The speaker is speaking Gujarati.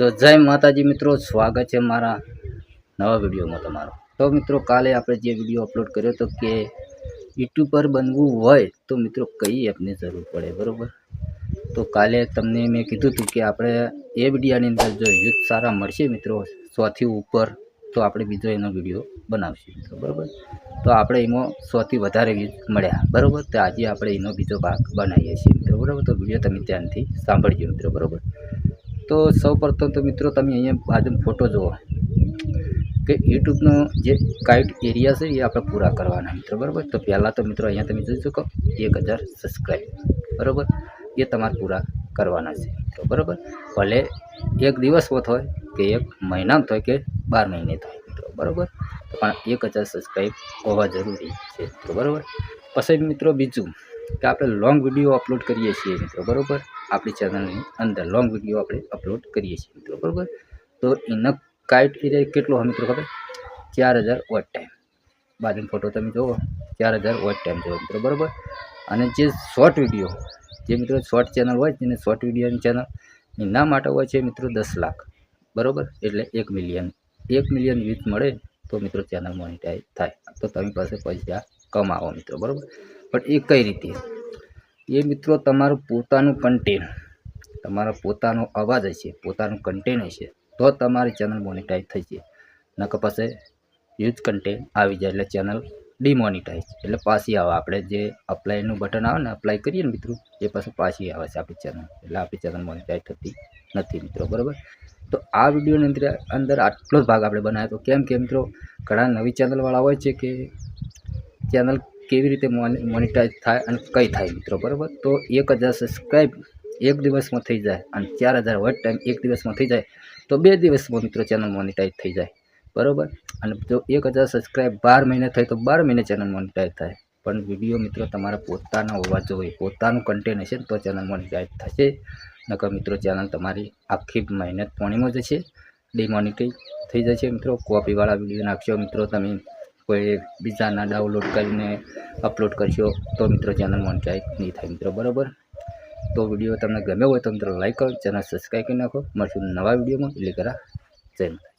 તો જય માતાજી મિત્રો, સ્વાગત છે મારા નવા વિડીયોમાં તમારો. તો મિત્રો, કાલે આપણે જે વીડિયો અપલોડ કર્યો હતો કે યુટ્યુબ પર બનવું હોય તો મિત્રો કઈ એપની જરૂર પડે, બરાબર? તો કાલે તમને મેં કીધું હતું કે આપણે એ વિડીયાની અંદર જો યુથ સારા મળશે મિત્રો, સોથી ઉપર, તો આપણે બીજો એનો વીડિયો બનાવશું મિત્રો, બરાબર? તો આપણે એમાં સોથી વધારે વ્યૂઝ મળ્યા, બરાબર? તો આજે આપણે એનો બીજો ભાગ બનાવીએ છીએ મિત્રો, બરાબર? તો વીડિયો તમે ધ્યાનથી સાંભળજો મિત્રો, બરાબર? તો સૌ પ્રથમ તો મિત્રો તમે અહીંયા બાજુમાં ફોટો જુઓ. કે યુટ્યુબનો જે કાઇટ એરિયા છે એ આપણે પૂરા કરવાના મિત્રો, બરાબર? તો પહેલાં તો મિત્રો અહીંયા તમે જોઈ શકો, એક હજાર સબસ્ક્રાઈબ બરાબર? એ તમારે પૂરા કરવાના છે મિત્રો, બરાબર? ભલે એક દિવસ દિવસમાં હોય કે એક મહિનામાં થાય કે બાર મહિને થાય મિત્રો, બરાબર? પણ એક હજાર સબસ્ક્રાઈબ હોવા જરૂરી છે તો બરાબર? પછી મિત્રો બીજું, કે આપણે લોંગ વીડિયો અપલોડ કરીએ છીએ મિત્રો, બરાબર? આપણી ચેનલની અંદર. લોંગ વીડિયો આપણે અપલોડ કરીએ છીએ, મિત્રો, બરાબર? તો કાઇટ એરિયા કેટલો હોય, મિત્રો, ખબર? ચાર હજાર વોટ ટાઈમ બાજુનો ફોટો તમે જોવો ચાર હજાર વોટ ટાઈમ જોવો મિત્રો, બરાબર? અને જે શોર્ટ વીડિયો જે મિત્રો શોર્ટ ચેનલ હોય, જેને શોર્ટ વિડીયોની ચેનલ એના માટે હોય છે, મિત્રો, દસ લાખ, બરાબર? એટલે એક મિલિયન એક મિલિયન વ્યૂઝ મળે તો મિત્રો ચેનલ મોનિટાઈઝ થાય. તો તમે પાસે પૈસા કમાવો, મિત્રો, બરાબર? પણ એ કઈ રીતે? એ મિત્રો તમારું પોતાનું કન્ટેન્ટ તમારો પોતાનો અવાજ હશે, પોતાનું કન્ટેન્ટ હશે, તો તમારી ચેનલ મોનિટાઈઝ થશે નકર પાસે યુઝ કન્ટેન્ટ આવી જાય એટલે ચેનલ ડિમોનિટાઈઝ એટલે પાછી આવે. આપણે જે અપ્લાયનું બટન આવે ને અપ્લાય કરીએ ને મિત્રો, એ પાસે પાછી આવે છે આપણી ચેનલ એટલે આપણી ચેનલ મોનિટાઈઝ થતી નથી મિત્રો, બરાબર? તો આ વિડીયોની અંદર અંદર આટલો જ ભાગ આપણે બનાવ્યો તો કેમ કે મિત્રો, ઘણા નવી ચેનલવાળા હોય છે કે ચેનલ કેવી રીતે મોનિટાઈઝ થાય અને કઈ થાય મિત્રો, બરાબર? તો એક હજાર સબસ્ક્રાઈબ એક દિવસમાં થઈ જાય અને ચાર હજાર વોટ ટાઈમ એક દિવસમાં થઈ જાય, તો બે દિવસમાં મિત્રો ચેનલ મોનિટાઈઝ થઈ જાય, બરાબર? અને જો એક હજાર સબસ્ક્રાઈબ બાર મહિને થાય તો બાર મહિને ચેનલ મોનિટાઈઝ થાય. પણ વીડિયો મિત્રો તમારા પોતાના હોવા જોઈએ, પોતાનું કન્ટેન્ટ હશે તો ચેનલ મોનિટાઈઝ થશે. નકર મિત્રો ચેનલ તમારી આખી મહેનત પાણીમાં જશે ડિમોનિટાઈઝ થઈ જશે મિત્રો. કોપીવાળા વીડિયો નાખશો મિત્રો તમે. કોઈ બીજાના ડાઉનલોડ કરીને અપલોડ કરશો તો મિત્રો ચેનલ મોનિટાઈઝ નહીં થાય મિત્રો, બરાબર? તો વીડિયો તમને ગમ્યો હોય તો મિત્રો લાઈક કરો ચેનલ સબસ્ક્રાઈબ કરી નાખો. મળશું નવા વિડીયોમાં એટલે કરા, જય